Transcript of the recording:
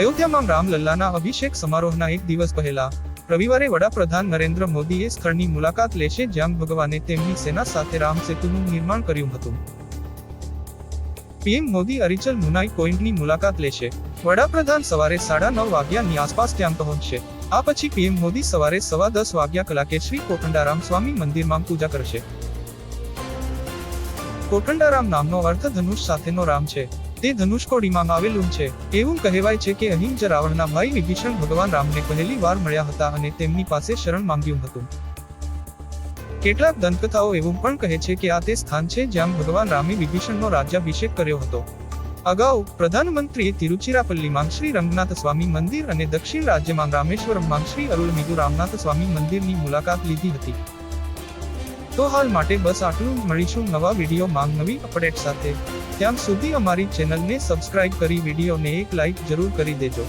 અયોધ્યામાં રામલલ્લાના અભિષેક સમારોહના એક દિવસ પહેલા રવિવારે વડાપ્રધાન નરેન્દ્ર મોદીએ સ્થળની મુલાકાત લેશે જ્યાં ભગવાને તેમની સેના સાથે રામ સેતુનું નિર્માણ કર્યું હતું. પીએમ મોદી અરિચલ મુનાઈ પોઈન્ટની મુલાકાત લેશે. વડાપ્રધાન સવારે સાડા નવ વાગ્યાની આસપાસ ત્યાં પહોંચશે. આ પછી પીએમ મોદી સવારે સવા દસ વાગ્યા કલાકે શ્રી કોટંડારામ સ્વામી મંદિરમાં પૂજા કરશે. કોટંડારામ નામનો અર્થ ધનુષ સાથેનો રામ છે. તે ધનુષકોડીમાં આવેલું છે. એવું કહેવાય છે કે અહીં જ રાવણના ભાઈ વિભીષણ ભગવાન રામને પહેલી વાર મળ્યા હતા અને તેમની પાસે શરણ માંગ્યું હતું. કેટલાક દંતકથાઓ એવું પણ કહે છે કે આ તે સ્થાન છે જ્યાં ભગવાન રામે વિભીષણનો રાજ્યાભિષેક કર્યો હતો. અગાઉ પ્રધાનમંત્રીએ તિરુચિરાપલ્લીમાં શ્રી રંગનાથ સ્વામી મંદિર અને દક્ષિણ રાજ્યમાં રામેશ્વરમમાં શ્રી અરુલમિગુ રામનાથ સ્વામી મંદિરની મુલાકાત લીધી હતી. તો હાલ માટે બસ આટલું મળીશું નવા વીડિયો માંગ નવી અપડેટ સાથે. ત્યાં સુધી અમારી ચેનલને સબસ્ક્રાઇબ કરી વિડીયોને એક લાઇક જરૂર કરી દેજો.